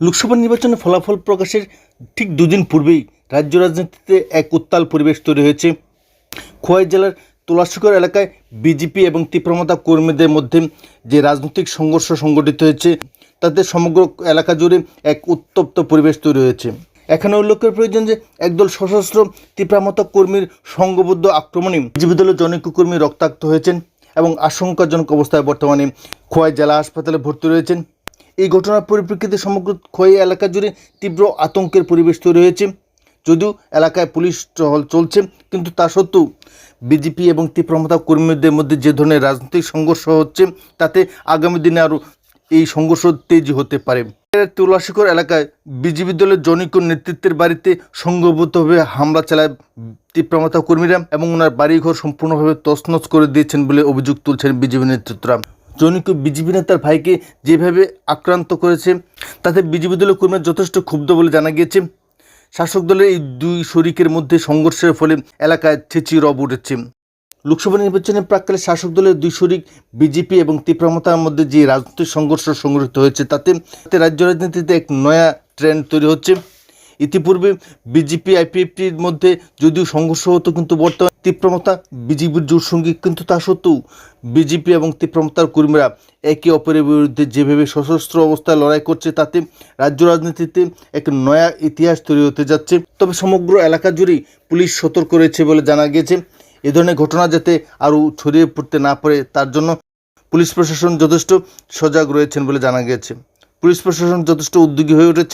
লোকসভা নির্বাচনে ফলাফল প্রকাশের ঠিক দুদিন পূর্বেই রাজ্য রাজনীতিতে এক উত্তাল পরিবেশ তৈরি হয়েছে। খোয়াই জেলার তুলাশিকর এলাকায় বিজেপি এবং তীব্রমতা কর্মীদের মধ্যে যে রাজনৈতিক সংঘর্ষ সংগঠিত হয়েছে, তাতে সমগ্র এলাকা জুড়ে এক উত্তপ্ত পরিবেশ তৈরি হয়েছে। এখানে উল্লেখের প্রয়োজন যে একদল সশস্ত্র তীব্রামতা কর্মীর সংঘবদ্ধ আক্রমণে বিজেপি দলের জনৈক কর্মী রক্তাক্ত হয়েছেন এবং আশঙ্কাজনক অবস্থায় বর্তমানে খোয়াই জেলা হাসপাতালে ভর্তি রয়েছেন। এই ঘটনার পরিপ্রেক্ষিতে সমগ্র খোয়াই এলাকা জুড়ে তীব্র আতঙ্কের পরিবেশ তৈরি হয়েছে। যদিও এলাকায় পুলিশ টহল চলছে, কিন্তু তা সত্ত্বেও বিজেপি এবং তীব্রমতা কর্মীদের মধ্যে যে ধরনের রাজনৈতিক সংঘর্ষ হচ্ছে, তাতে আগামী দিনে আরও এই সংঘর্ষ তেজি হতে পারে। তুলাশিকর এলাকায় বিজেপি দলের জনৈক নেতৃত্বের বাড়িতে সংঘবদ্ধভাবে হামলা চালায় তীব্রমতা কর্মীরা এবং ওনার বাড়িঘর সম্পূর্ণভাবে তছনছ করে দিয়েছেন বলে অভিযোগ তুলছেন বিজেপি নেতৃত্বরা। জনৈক বিজেপি নেতার ভাইকে যেভাবে আক্রান্ত করেছে, তাতে বিজেপি দলের কর্মীরা যথেষ্ট ক্ষুব্ধ বলে জানা গিয়েছে। শাসক দলের এই দুই শরিকের মধ্যে সংঘর্ষের ফলে এলাকায় চেঁচিয়ে রব উঠেছে। লোকসভা নির্বাচনের প্রাককালে শাসক দলের দুই শরিক, বিজেপি এবং তীব্রমতার মধ্যে যে রাজনৈতিক সংঘর্ষ সংঘটিত হয়েছে, তাতে রাজ্য রাজনীতিতে এক নয়া ট্রেন্ড তৈরি হচ্ছে। ইতিপূর্বে বিজেপি আইপিএফটির মধ্যে যদিও সংঘর্ষ হতো, কিন্তু বর্তমানে তীব্রমতা বিজেপির জোট সঙ্গী, কিন্তু তা সত্ত্বেও বিজেপি এবং তীব্রমতার কর্মীরা একে অপরের বিরুদ্ধে যেভাবে সশস্ত্র অবস্থায় লড়াই করছে, তাতে রাজ্য রাজনীতিতে এক নয়া ইতিহাস তৈরি হতে যাচ্ছে। তবে সমগ্র এলাকা জুড়েই পুলিশ সতর্ক রয়েছে বলে জানা গিয়েছে। এ ধরনের ঘটনা যাতে আরও ছড়িয়ে পড়তে না পারে, তার জন্য পুলিশ প্রশাসন যথেষ্ট সজাগ রয়েছেন বলে জানা গিয়েছে। পুলিশ প্রশাসন যথেষ্ট উদ্যোগী হয়ে উঠেছে।